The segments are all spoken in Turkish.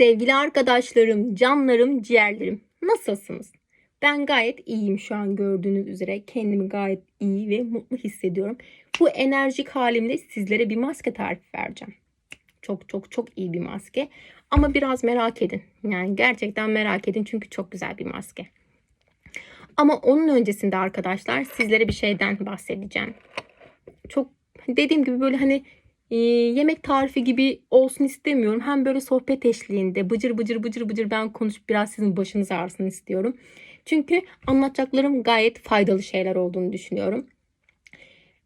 Sevgili arkadaşlarım, canlarım, ciğerlerim. Nasılsınız? Ben gayet iyiyim şu an gördüğünüz üzere. Kendimi gayet iyi ve mutlu hissediyorum. Bu enerjik halimle sizlere bir maske tarifi vereceğim. Çok çok çok iyi bir maske. Ama biraz merak edin. Yani gerçekten merak edin çünkü çok güzel bir maske. Ama onun öncesinde arkadaşlar sizlere bir şeyden bahsedeceğim. Çok dediğim gibi böyle hani e, yemek tarifi gibi olsun istemiyorum. Hem böyle sohbet eşliğinde bıcır bıcır bıcır bıcır ben konuşup biraz sizin başınız ağrısın istiyorum. Çünkü anlatacaklarım gayet faydalı şeyler olduğunu düşünüyorum.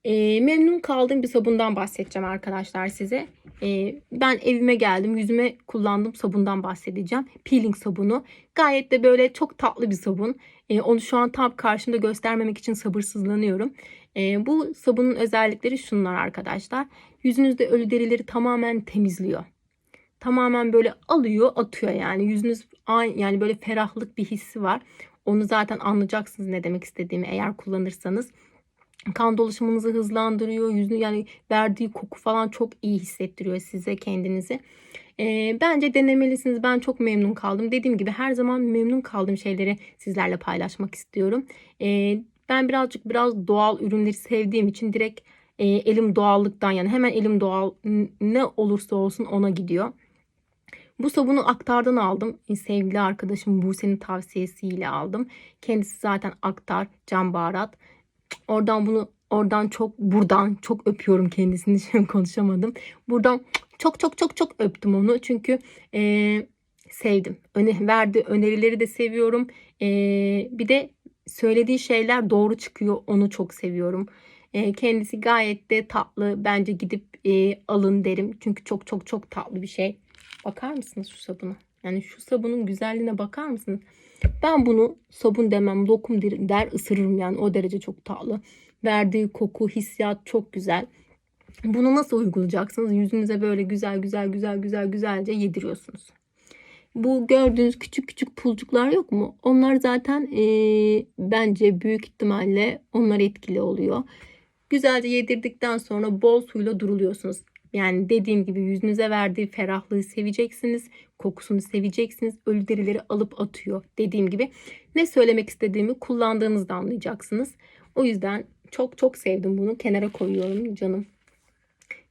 E, memnun kaldığım bir sabundan bahsedeceğim arkadaşlar size. E, ben evime geldim. Yüzüme kullandığım sabundan bahsedeceğim. Peeling sabunu. Gayet de böyle çok tatlı bir sabun. E, onu şu an tam karşımda göstermemek için sabırsızlanıyorum. E, bu sabunun özellikleri şunlar arkadaşlar. Yüzünüzde ölü derileri tamamen temizliyor. Tamamen böyle alıyor atıyor yani. Yüzünüz yani böyle ferahlık bir hissi var. Onu zaten anlayacaksınız ne demek istediğimi eğer kullanırsanız. Kan dolaşımınızı hızlandırıyor. Yüzünü yani verdiği koku falan çok iyi hissettiriyor size kendinizi. E, bence denemelisiniz. Ben çok memnun kaldım. Dediğim gibi her zaman memnun kaldığım şeyleri sizlerle paylaşmak istiyorum. E, ben birazcık biraz doğal ürünleri sevdiğim için direkt e, elim doğallıktan yani hemen elim doğal ne olursa olsun ona gidiyor. Bu sabunu aktardan aldım. E, sevgili arkadaşım Buse'nin tavsiyesiyle aldım. Kendisi zaten aktar, cam baharat. Oradan bunu oradan çok buradan çok öpüyorum kendisini. Şimdi konuşamadım. Buradan çok çok çok çok öptüm onu. Çünkü e, sevdim. Öne, verdiği önerileri de seviyorum. E, bir de söylediği şeyler doğru çıkıyor. Onu çok seviyorum. E, kendisi gayet de tatlı. Bence gidip e, alın derim. Çünkü çok çok çok tatlı bir şey. Bakar mısınız şu sabuna? Yani şu sabunun güzelliğine bakar mısınız? Ben bunu sabun demem, lokum der ısırırım yani o derece çok tatlı. Verdiği koku, hissiyat çok güzel. Bunu nasıl uygulayacaksınız? Yüzünüze böyle güzel güzel güzel güzel güzelce yediriyorsunuz. Bu gördüğünüz küçük küçük pulcuklar yok mu? Onlar zaten e, bence büyük ihtimalle onlar etkili oluyor. Güzelce yedirdikten sonra bol suyla duruluyorsunuz. Yani dediğim gibi yüzünüze verdiği ferahlığı seveceksiniz. Kokusunu seveceksiniz. Ölü derileri alıp atıyor. Dediğim gibi ne söylemek istediğimi kullandığınızda anlayacaksınız. O yüzden çok çok sevdim bunu. Kenara koyuyorum canım.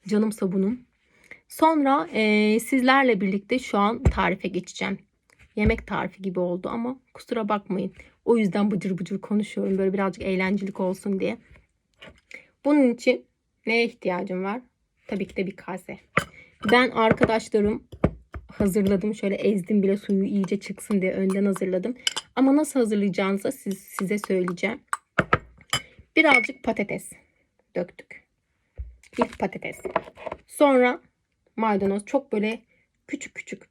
Canım sabunum. Sonra e, sizlerle birlikte şu an tarife geçeceğim. Yemek tarifi gibi oldu ama kusura bakmayın. O yüzden bıcır bıcır konuşuyorum. Böyle birazcık eğlencelik olsun diye. Bunun için neye ihtiyacım var? Tabii ki de bir kase. Ben arkadaşlarım hazırladım. Şöyle ezdim bile suyu iyice çıksın diye önden hazırladım. Ama nasıl hazırlayacağınızı siz, size söyleyeceğim. Birazcık patates döktük. İlk patates. Sonra maydanoz çok böyle küçük küçük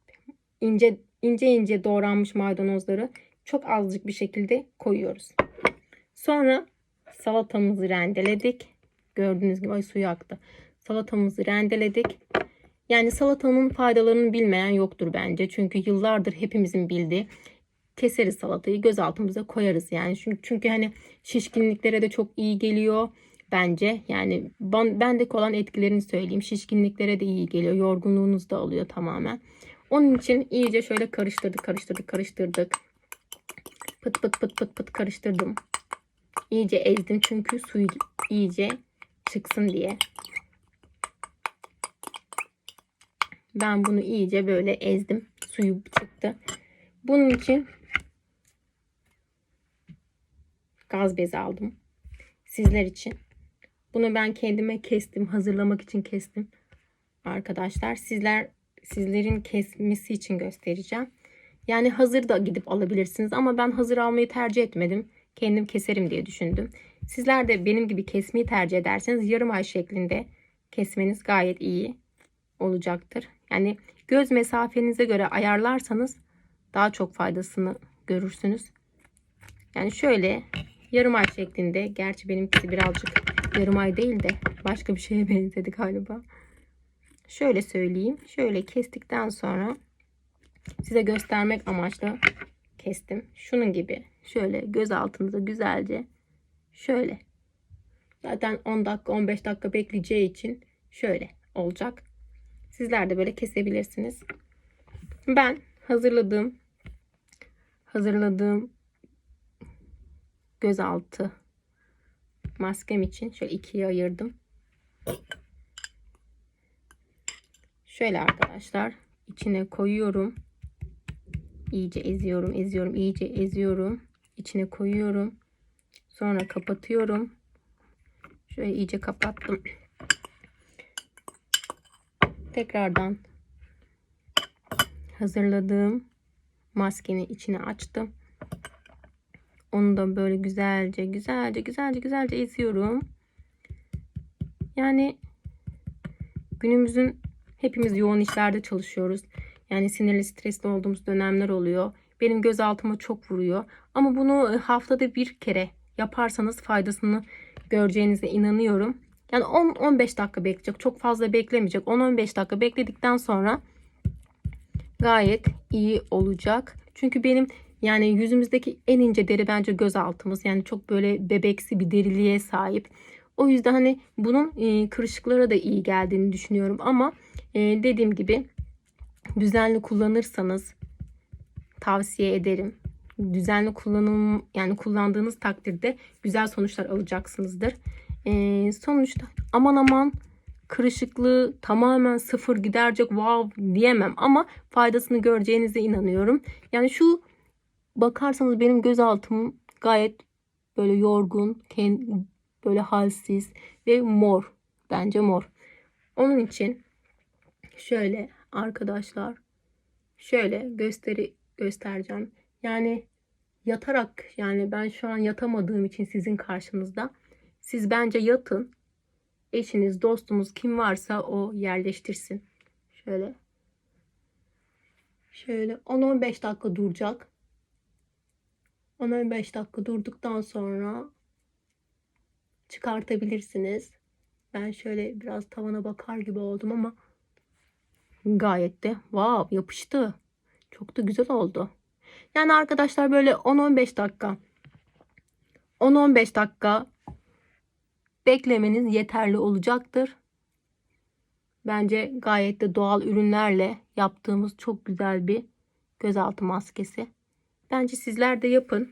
ince ince ince doğranmış maydanozları çok azıcık bir şekilde koyuyoruz. Sonra salatamızı rendeledik. Gördüğünüz gibi ay suyu aktı. Salatamızı rendeledik. Yani salatanın faydalarını bilmeyen yoktur bence. Çünkü yıllardır hepimizin bildiği keseriz salatayı göz altımıza koyarız yani. Çünkü, çünkü hani şişkinliklere de çok iyi geliyor bence. Yani ben, bendeki olan etkilerini söyleyeyim. Şişkinliklere de iyi geliyor. Yorgunluğunuz da alıyor tamamen. Onun için iyice şöyle karıştırdık, karıştırdık, karıştırdık. Pıt pıt pıt pıt pıt karıştırdım. İyice ezdim çünkü suyu iyice çıksın diye. Ben bunu iyice böyle ezdim. Suyu çıktı. Bunun için gaz bezi aldım. Sizler için. Bunu ben kendime kestim. Hazırlamak için kestim. Arkadaşlar sizler sizlerin kesmesi için göstereceğim. Yani hazır da gidip alabilirsiniz ama ben hazır almayı tercih etmedim. Kendim keserim diye düşündüm. Sizler de benim gibi kesmeyi tercih ederseniz yarım ay şeklinde kesmeniz gayet iyi olacaktır. Yani göz mesafenize göre ayarlarsanız daha çok faydasını görürsünüz. Yani şöyle yarım ay şeklinde. Gerçi benimkisi birazcık yarım ay değil de başka bir şeye benzedi galiba. Şöyle söyleyeyim. Şöyle kestikten sonra size göstermek amaçlı kestim. Şunun gibi şöyle göz altınıza güzelce şöyle. Zaten 10 dakika 15 dakika bekleyeceği için şöyle olacak. Sizler de böyle kesebilirsiniz. Ben hazırladığım hazırladığım gözaltı maskem için şöyle ikiye ayırdım. Şöyle arkadaşlar içine koyuyorum. İyice eziyorum, eziyorum, iyice eziyorum. İçine koyuyorum. Sonra kapatıyorum. Şöyle iyice kapattım. Tekrardan hazırladığım maskenin içine açtım. Onu da böyle güzelce güzelce güzelce güzelce eziyorum. Yani günümüzün hepimiz yoğun işlerde çalışıyoruz. Yani sinirli stresli olduğumuz dönemler oluyor. Benim gözaltıma çok vuruyor. Ama bunu haftada bir kere yaparsanız faydasını göreceğinize inanıyorum. Yani 10-15 dakika bekleyecek. Çok fazla beklemeyecek. 10-15 dakika bekledikten sonra gayet iyi olacak. Çünkü benim yani yüzümüzdeki en ince deri bence göz altımız. Yani çok böyle bebeksi bir deriliğe sahip. O yüzden hani bunun e, kırışıklara da iyi geldiğini düşünüyorum. Ama e, dediğim gibi düzenli kullanırsanız tavsiye ederim. Düzenli kullanım yani kullandığınız takdirde güzel sonuçlar alacaksınızdır. E, sonuçta aman aman kırışıklığı tamamen sıfır giderecek wow diyemem ama faydasını göreceğinize inanıyorum. Yani şu bakarsanız benim gözaltım gayet böyle yorgun, böyle halsiz ve mor. Bence mor. Onun için şöyle arkadaşlar şöyle gösteri göstereceğim. Yani yatarak yani ben şu an yatamadığım için sizin karşınızda siz bence yatın. Eşiniz, dostumuz kim varsa o yerleştirsin. Şöyle. Şöyle 10-15 dakika duracak. 10-15 dakika durduktan sonra çıkartabilirsiniz. Ben şöyle biraz tavana bakar gibi oldum ama gayet de wow yapıştı. Çok da güzel oldu. Yani arkadaşlar böyle 10-15 dakika 10-15 dakika beklemeniz yeterli olacaktır. Bence gayet de doğal ürünlerle yaptığımız çok güzel bir gözaltı maskesi. Bence sizler de yapın.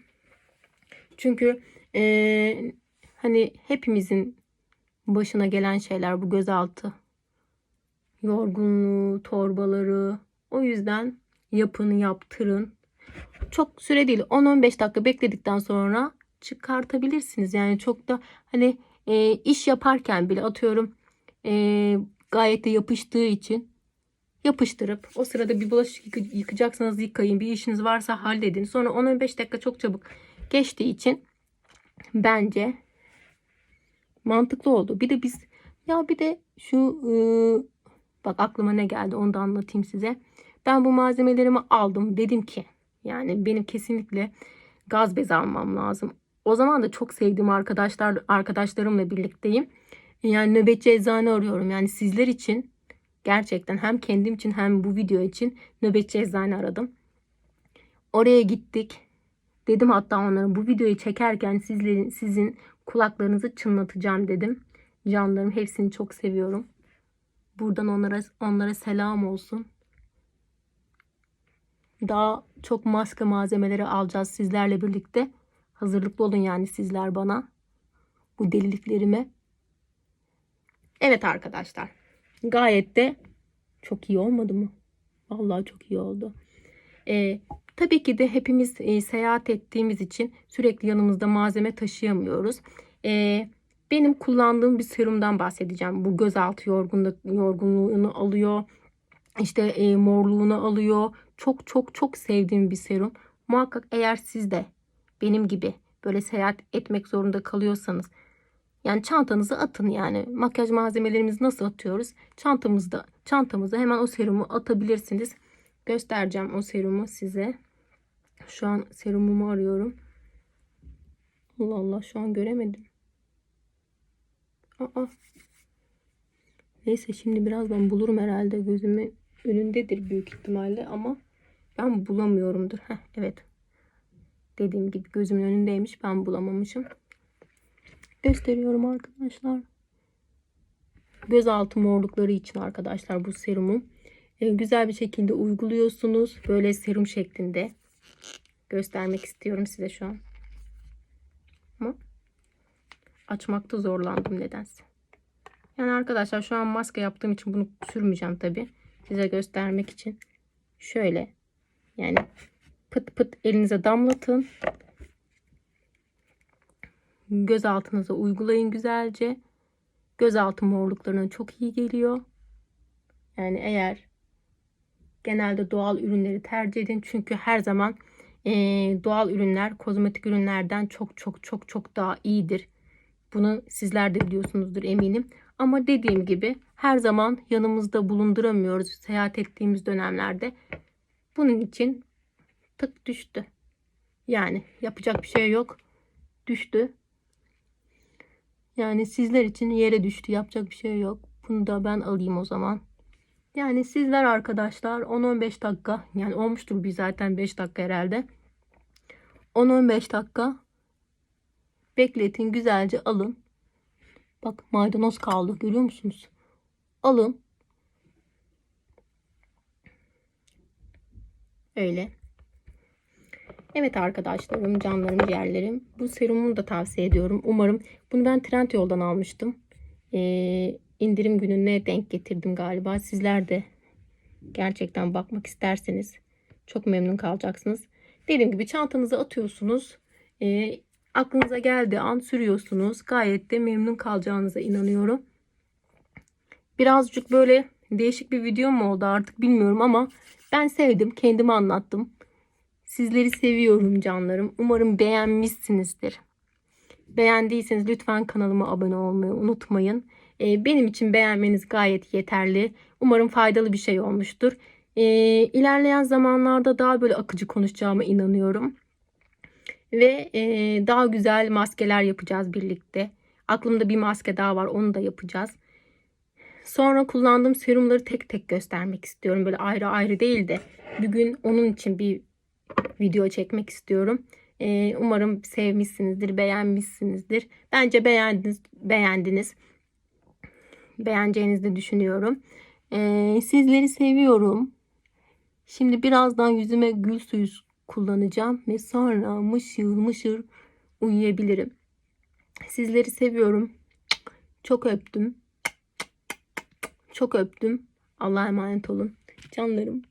Çünkü ee, hani hepimizin başına gelen şeyler bu gözaltı. Yorgunluğu, torbaları. O yüzden yapın, yaptırın. Çok süre değil 10-15 dakika bekledikten sonra çıkartabilirsiniz. Yani çok da hani e, iş yaparken bile atıyorum e, gayet de yapıştığı için yapıştırıp o sırada bir bulaşık yıkacaksanız yıkayın. Bir işiniz varsa halledin. Sonra 10-15 dakika çok çabuk geçtiği için bence mantıklı oldu. Bir de biz ya bir de şu e, bak aklıma ne geldi onu da anlatayım size. Ben bu malzemelerimi aldım. Dedim ki yani benim kesinlikle gaz bezi almam lazım. O zaman da çok sevdiğim arkadaşlar arkadaşlarımla birlikteyim. Yani nöbetçi eczane arıyorum. Yani sizler için gerçekten hem kendim için hem bu video için nöbetçi eczane aradım. Oraya gittik. Dedim hatta onlara bu videoyu çekerken sizlerin sizin kulaklarınızı çınlatacağım dedim. Canlarım hepsini çok seviyorum. Buradan onlara onlara selam olsun. Daha çok maske malzemeleri alacağız sizlerle birlikte. Hazırlıklı olun yani sizler bana. Bu deliliklerime. Evet arkadaşlar. Gayet de çok iyi olmadı mı? Vallahi çok iyi oldu. Ee, tabii ki de hepimiz e, seyahat ettiğimiz için sürekli yanımızda malzeme taşıyamıyoruz. Ee, benim kullandığım bir serumdan bahsedeceğim. Bu gözaltı yorgunluk, yorgunluğunu alıyor. İşte e, morluğunu alıyor. Çok çok çok sevdiğim bir serum. Muhakkak eğer siz de benim gibi böyle seyahat etmek zorunda kalıyorsanız yani çantanızı atın yani makyaj malzemelerimizi nasıl atıyoruz? Çantamızda çantamıza hemen o serumu atabilirsiniz. Göstereceğim o serumu size. Şu an serumumu arıyorum. Allah Allah şu an göremedim. Aa. Neyse şimdi birazdan bulurum herhalde gözümün önündedir büyük ihtimalle ama ben bulamıyorumdur. Heh, evet. Dediğim gibi gözümün önündeymiş. Ben bulamamışım. Gösteriyorum arkadaşlar. Gözaltı morlukları için arkadaşlar bu serumum. e, güzel bir şekilde uyguluyorsunuz. Böyle serum şeklinde göstermek istiyorum size şu an. Ama açmakta zorlandım nedense. Yani arkadaşlar şu an maske yaptığım için bunu sürmeyeceğim tabi. Size göstermek için. Şöyle yani pıt pıt elinize damlatın. Göz altınıza uygulayın güzelce. Gözaltı morluklarına çok iyi geliyor. Yani eğer genelde doğal ürünleri tercih edin. Çünkü her zaman e, doğal ürünler kozmetik ürünlerden çok çok çok çok daha iyidir. Bunu sizler de biliyorsunuzdur eminim. Ama dediğim gibi her zaman yanımızda bulunduramıyoruz seyahat ettiğimiz dönemlerde. Bunun için tık düştü. Yani yapacak bir şey yok. Düştü. Yani sizler için yere düştü. Yapacak bir şey yok. Bunu da ben alayım o zaman. Yani sizler arkadaşlar 10-15 dakika yani olmuştur bir zaten 5 dakika herhalde. 10-15 dakika bekletin güzelce alın. Bak maydanoz kaldı görüyor musunuz? Alın. Öyle. Evet arkadaşlarım, canlarım, ciğerlerim. Bu serumu da tavsiye ediyorum. Umarım bunu ben Trendyol'dan almıştım. Ee, indirim gününe denk getirdim galiba. Sizler de gerçekten bakmak isterseniz çok memnun kalacaksınız. Dediğim gibi çantanıza atıyorsunuz. Ee, aklınıza geldiği an sürüyorsunuz. Gayet de memnun kalacağınıza inanıyorum. Birazcık böyle değişik bir video mu oldu artık bilmiyorum ama ben sevdim. Kendimi anlattım. Sizleri seviyorum canlarım. Umarım beğenmişsinizdir. Beğendiyseniz lütfen kanalıma abone olmayı unutmayın. Ee, benim için beğenmeniz gayet yeterli. Umarım faydalı bir şey olmuştur. Ee, ilerleyen zamanlarda daha böyle akıcı konuşacağıma inanıyorum. Ve e, daha güzel maskeler yapacağız birlikte. Aklımda bir maske daha var onu da yapacağız. Sonra kullandığım serumları tek tek göstermek istiyorum. Böyle ayrı ayrı değil de bugün onun için bir video çekmek istiyorum. Ee, umarım sevmişsinizdir, beğenmişsinizdir. Bence beğendiniz, beğendiniz. Beğeneceğinizi de düşünüyorum. Ee, sizleri seviyorum. Şimdi birazdan yüzüme gül suyu kullanacağım ve sonra mışır mışır uyuyabilirim. Sizleri seviyorum. Çok öptüm. Çok öptüm. Allah'a emanet olun. Canlarım.